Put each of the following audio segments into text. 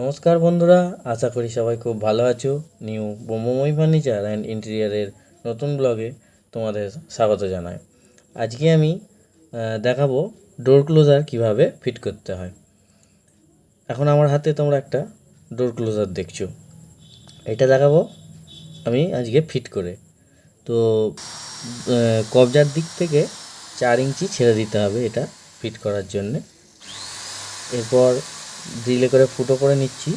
নমস্কার বন্ধুরা, আশা করি সবাই খুব ভালো আছো। নিউ বোমোময় ফার্নিচার অ্যান্ড ইন্টেরিয়ারের নতুন ব্লগে তোমাদের স্বাগত জানাই। আজকে আমি দেখাবো ডোর ক্লোজার কীভাবে ফিট করতে হয়। এখন আমার হাতে তোমরা একটা ডোর ক্লোজার দেখছ। এটা দেখাবো আমি আজকে ফিট করে। তো কবজার দিক থেকে চার ইঞ্চি ছেড়ে দিতে হবে এটা ফিট করার জন্যে। এরপর ড্রিলে করে ফুটো করে নিচ্ছি।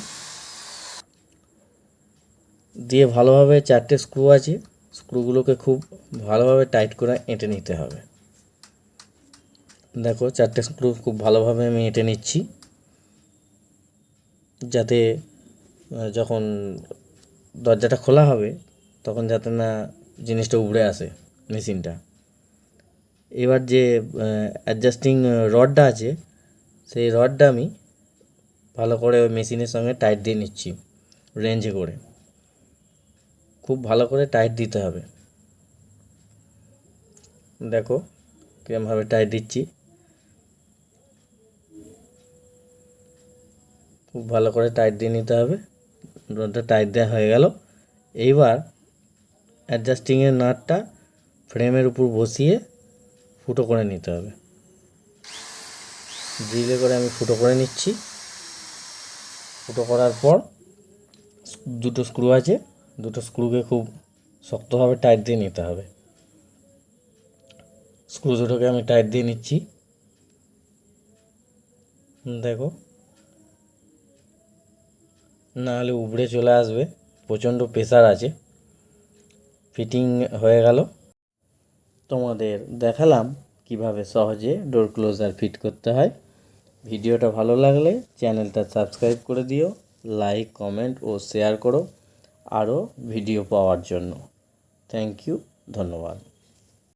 দিয়ে ভালোভাবে চারটে স্ক্রু আছে স্ক্রুগুলোকে খুব ভালোভাবে টাইট করে এঁটে নিতে হবে। দেখো চারটে স্ক্রু খুব ভালোভাবে আমি এঁটে নিচ্ছি। যাতে যখন দরজাটা খোলা হবে, তখন যাতে না জিনিসটা উবড়ে আসে মেশিনটা। এবার যে অ্যাডজাস্টিং রডটা আছে, সেই রডটা আমি ভালো করে ওই মেশিনের সঙ্গে টাইট দিয়ে নিচ্ছি রেঞ্জে করে। খুব ভালো করে টাইট দিতে হবে। দেখো কিরমভাবে টাইট দিচ্ছি। খুব ভালো করে টাইট দিয়ে নিতে হবে। রডটা টাইট দেওয়া হয়ে গেল। এইবার অ্যাডজাস্টিংয়ের নাটটা ফ্রেমের উপর বসিয়ে ফুটো করে নিতে হবে। ড্রিলে করে আমি ফুটো করে নিচ্ছি। ফুটো করার পর দুটো স্ক্রু আছে। দুটো স্ক্রুকে খুব শক্তভাবে টাইট দিয়ে নিতে হবে। স্ক্রু দুটোকে আমি টাইট দিয়ে নিচ্ছি। দেখো। না হলে উবড়ে চলে আসবে। প্রচণ্ড প্রেসার আছে। ফিটিং হয়ে গেল। তোমাদের দেখালাম কীভাবে সহজে ডোর ক্লোজার ফিট করতে হয়। ভিডিওটা ভালো লাগলে চ্যানেলটা সাবস্ক্রাইব করে দিও, লাইক, কমেন্ট ও শেয়ার করো, আরও ভিডিও পাওয়ার জন্য। থ্যাংক ইউ ধন্যবাদ।